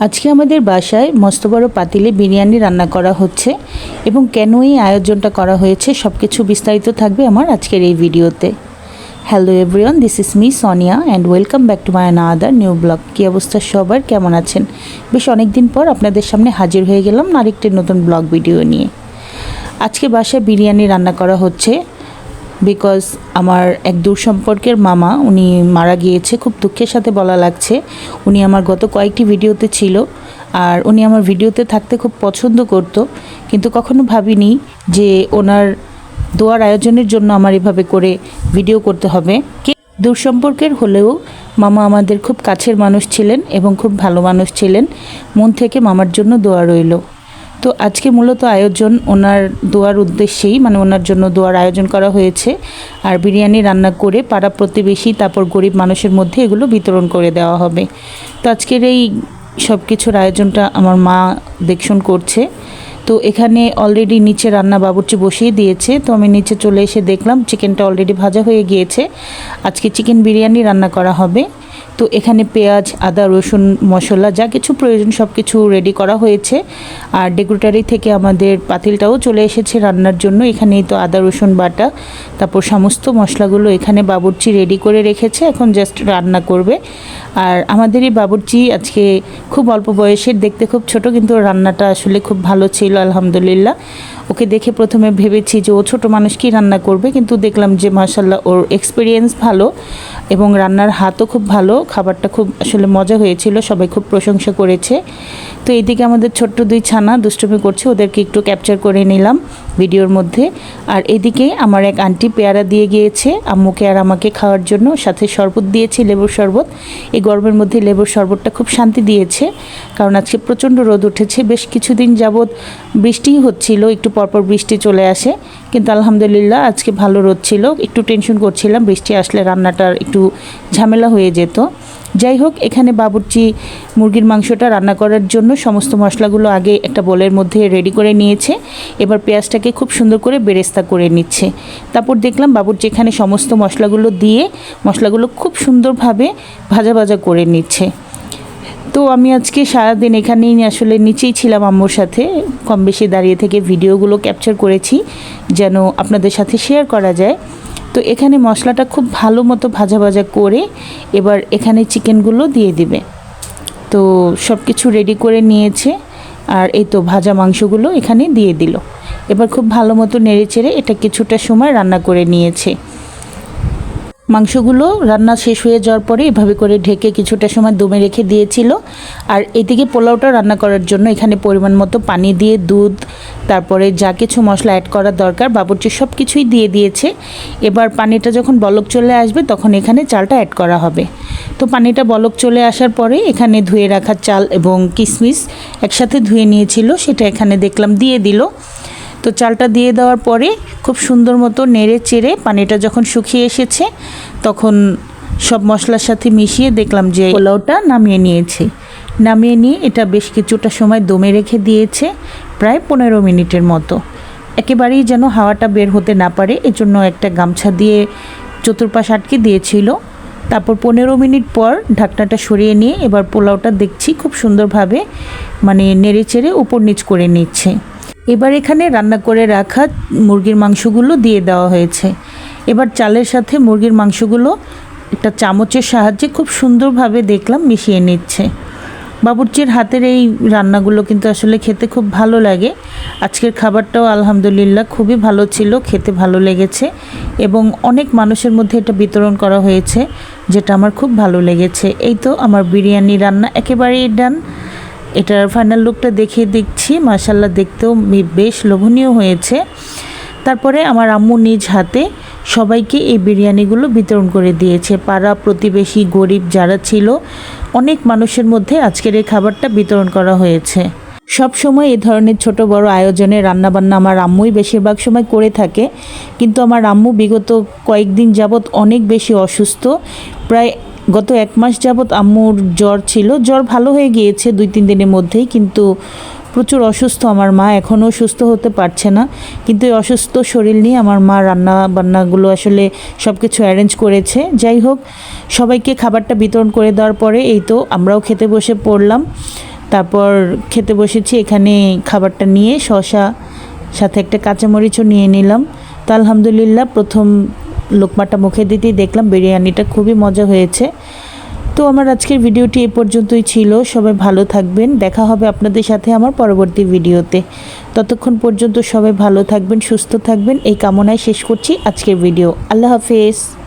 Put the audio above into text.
আজকে আমাদের বাসায় মস্ত বড় পাতিলে বিরিয়ানি রান্না করা হচ্ছে এবং কেন এই আয়োজনটা করা হয়েছে সব কিছু বিস্তারিত থাকবে আমার আজকের এই ভিডিওতে। Hello everyone this is me Sonia and welcome back to my other new blog কী অবস্থা সবার? কেমন আছেন? বেশ অনেক দিন পর আপনাদের সামনে হাজির হয়ে গেলাম আরেকটি নতুন ব্লগ ভিডিও নিয়ে। আজকে বাসায় বিরিয়ানি রান্না করা হচ্ছে। বিকজ আমার এক দূর সম্পর্কের মামা, উনি মারা গিয়েছে, খুব দুঃখের সাথে বলা লাগছে। উনি আমার গত কয়েকটি ভিডিওতে ছিল, আর উনি আমার ভিডিওতে থাকতে খুব পছন্দ করত, কিন্তু কখনো ভাবিনি যে ওনার দোয়ার আয়োজনের জন্য আমার এভাবে করে ভিডিও করতে হবে। দূর সম্পর্কের হলেও মামা আমাদের খুব কাছের মানুষ ছিলেন এবং খুব ভালো মানুষ ছিলেন। মন থেকে মামার জন্য দোয়া রইল। তো আজকে মূলত আয়োজন ওনার দোয়ার উদ্দেশ্যেই মানে ওনার জন্য দোয়ার আয়োজন করা হয়েছে। আর বিরিয়ানি রান্না করে পাড়া প্রতিবেশী, তারপর গরিব মানুষের মধ্যে এগুলো বিতরণ করে দেওয়া হবে। তো আজকের এই সব কিছুর আয়োজনটা আমার মা দেখশন করছে। তো এখানে অলরেডি নিচে রান্না বাবুর্চি বসিয়ে দিয়েছে। তো আমি নিচে চলে এসে দেখলাম চিকেনটা অলরেডি ভাজা হয়ে গিয়েছে। আজকে চিকেন বিরিয়ানি রান্না করা হবে। তো এখানে পেঁয়াজ, আদা, রসুন, মশলা, যা কিছু প্রয়োজন সব কিছু রেডি করা হয়েছে। আর ডেকোরেটারি থেকে আমাদের পাতিলটাও চলে এসেছে রান্নার জন্য। এখানেই তো আদা, রসুন বাটা, তারপর সমস্ত মশলাগুলো এখানে বাবুর্চি রেডি করে রেখেছে। এখন জাস্ট রান্না করবে। আর আমাদের এই বাবুর্চি আজকে খুব অল্প বয়সের, দেখতে খুব ছোট, কিন্তু রান্নাটা আসলে খুব ভালো ছিল, আলহামদুলিল্লাহ। ওকে দেখে প্রথমে ভেবেছি যে ও ছোট মানুষ কি রান্না করবে, কিন্তু দেখলাম যে মাসাল্লাহ ওর এক্সপিরিয়েন্স ভালো এবং রান্নার হাতও খুব ভালো। খাবারটা খুব আসলে মজা হয়েছিল, সবাই খুব প্রশংসা করেছে। তো এইদিকে আমাদের ছোট্ট দুই ছানা দুষ্টুমি করছে, ওদেরকে একটু ক্যাপচার করে নিলাম। ভিডিওর মধ্যে। আর এদিকে আমার এক আন্টি পেয়ারা দিয়ে গিয়েছে। আম্মুকে আর আমাকে খাওয়ার জন্য সাথে শরবত দিয়েছে, লেবুর শরবত। এই গরমের মধ্যে লেবুর শরবতটা খুব শান্তি দিয়েছে। কারণ আজকে প্রচণ্ড রোদ উঠেছে। বেশ কিছুদিন যাবৎ বৃষ্টিই হচ্ছিল, একটু পরপর বৃষ্টি চলে আসে। কিন্তু আলহামদুলিল্লাহ আজকে ভালো রোদ ছিল। একটু টেনশন করছিলাম, বৃষ্টি আসলে রান্নাটার একটু ঝামেলা হয়ে যেত। যাই হোক, এখানে বাবুর্চি মুরগির মাংসটা রান্না করার জন্য সমস্ত মশলাগুলো আগে একটা বোলের মধ্যে রেডি করে নিয়েছে। এবার পেঁয়াজটাকে খুব সুন্দর করে বেরেস্তা করে নিচ্ছে। তারপর দেখলাম বাবুর্চি এখানে সমস্ত মশলাগুলো দিয়ে মশলাগুলো খুব সুন্দরভাবে ভাজা ভাজা করে নিচ্ছে। তো আমি আজকে সারাদিন এখানেই আসলে নিচেই ছিলাম আম্মুর সাথে। কম বেশি দাঁড়িয়ে থেকে ভিডিওগুলো ক্যাপচার করেছি। যেন আপনাদের সাথে শেয়ার করা যায়। তো এখানে মশলাটা খুব ভালো মতো ভাজা ভাজা করে এবার এখানে চিকেনগুলো দিয়ে দিবে। তো সব কিছু রেডি করে নিয়েছে আর এই তো ভাজা মাংসগুলো এখানে দিয়ে দিল। এবার খুব ভালো মতো নেড়ে চেড়ে এটা কিছুটা সময় রান্না করে নিয়েছে। মাংসগুলো রান্না শেষ হয়ে যাওয়ার পরে এভাবে করে ঢেকে কিছুটা সময় দমে রেখে দিয়েছিল। আর এদিকে পোলাওটা রান্না করার জন্য এখানে পরিমাণ মতো পানি দিয়ে দুধ, তারপরে যা কিছু মশলা অ্যাড করার দরকার, বাবুর্চি সব কিছুই দিয়ে দিয়েছে। এবার পানিটা যখন বলক চলে আসবে তখন এখানে চালটা অ্যাড করা হবে। তো পানিটা বলক চলে আসার পরে এখানে ধুয়ে রাখা চাল এবং কিশমিশ একসাথে ধুয়ে নিয়েছিল, সেটা এখানে দেখলাম দিয়ে দিল। তো চালটা দিয়ে দেওয়ার পরে খুব সুন্দর মতো নেড়ে চেড়ে পানিটা যখন শুকিয়ে এসেছে, তখন সব মশলার সাথে মিশিয়ে দেখলাম যে পোলাওটা নামিয়ে নিয়েছে। নামিয়ে নিয়ে এটা বেশ কিছুটা সময় দমে রেখে দিয়েছে, প্রায় পনেরো মিনিটের মতো। একেবারেই যেন হাওয়াটা বের হতে না পারে, এজন্য একটা গামছা দিয়ে চতুর্পাশ আটকে দিয়েছিল। তারপর পনেরো মিনিট পর ঢাকনাটা সরিয়ে নিয়ে এবার পোলাওটা দেখছি খুব সুন্দরভাবে মানে নেড়ে চেড়ে উপর নিচ করে নিচ্ছে। এবার এখানে রান্না করে রাখা মুরগির মাংসগুলো দিয়ে দেওয়া হয়েছে। এবার চালের সাথে মুরগির মাংসগুলো একটা চামচের সাহায্যে খুব সুন্দরভাবে দেখলাম মিশিয়ে নিচ্ছে। বাবুর্চির হাতের এই রান্নাগুলো কিন্তু আসলে খেতে খুব ভালো লাগে। আজকের খাবারটাও আলহামদুলিল্লাহ খুবই ভালো ছিল, খেতে ভালো লেগেছে এবং অনেক মানুষের মধ্যে এটা বিতরণ করা হয়েছে, যেটা আমার খুব ভালো লেগেছে। এই তো আমার বিরিয়ানি রান্না একেবারেই ডান। এটার ফাইনাল লুকটা দেখে দেখছি। মাসাল্লাহ দেখতেও বেশ লোভনীয় হয়েছে। তারপরে আমার আম্মু নিজ হাতে সবাইকে এই বিরিয়ানিগুলো বিতরণ করে দিয়েছে। পাড়া প্রতিবেশী, গরিব যারা ছিল, অনেক মানুষের মধ্যে আজকের এই খাবারটা বিতরণ করা হয়েছে। সব সময় এ ধরনের ছোট বড় আয়োজনে রান্নাবান্না আমার আম্মুই বেশিরভাগ সময় করে থাকে। কিন্তু আমার আম্মু বিগত কয়েকদিন যাবৎ অনেক বেশি অসুস্থ। প্রায় গত এক মাস যাবৎ আম্মুর জ্বর ছিল। জ্বর ভালো হয়ে গিয়েছে দুই, তিন দিনের মধ্যেই, কিন্তু প্রচুর অসুস্থ আমার মা। এখনও সুস্থ হতে পারছে না। কিন্তু এই অসুস্থ শরীর নিয়ে আমার মা রান্না বান্নাগুলো আসলে সব কিছু অ্যারেঞ্জ করেছে। যাই হোক, সবাইকে খাবারটা বিতরণ করে দেওয়ার পরে এই তো আমরাও খেতে বসে পড়লাম। তারপর খেতে বসেছি, এখানে খাবারটা নিয়ে শশা সাথে একটা কাঁচামরিচও নিয়ে নিলাম। তো আলহামদুলিল্লাহ, প্রথম লোকমাটা মুখে দিতেই দেখলাম, বিরিয়ানিটা খুবই মজা হয়েছে। তো আমার আজকের ভিডিওটি এ পর্যন্তই ছিল। সবাই ভালো থাকবেন। দেখা হবে আপনাদের সাথে আমার পরবর্তী ভিডিওতে। ততক্ষণ পর্যন্ত সবাই ভালো থাকবেন, সুস্থ থাকবেন। এই কামনায় শেষ করছি আজকের ভিডিও। আল্লাহ হাফেজ।